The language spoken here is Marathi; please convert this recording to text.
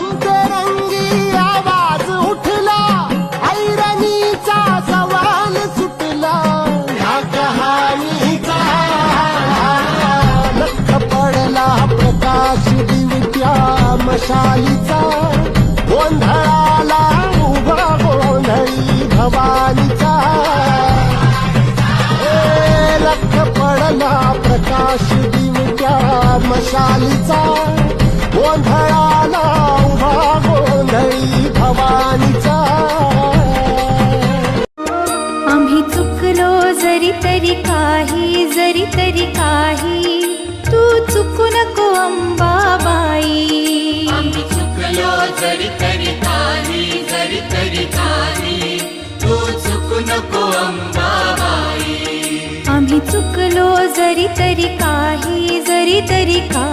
अंतरंगी आवाज उठला. ऐरणीचा सवाल सुटला. ह्या कहाणीचा लख पडला प्रकाश दिवट्या मशालीचा. गोंधळाला उभा गोंधळी भवानीचा. लख पडला प्रकाश दिवट्या मशालीचा. आम्ही चुकलो जरी तरी काही जरी तरी काही. तू चुकू नको अंबाबाई. आम्ही चुकलो जरी तरी काही जरी तरी काही. तू चुकू नको अंबाबाई. आम्ही चुकलो जरी तरी काही जरी तरी काही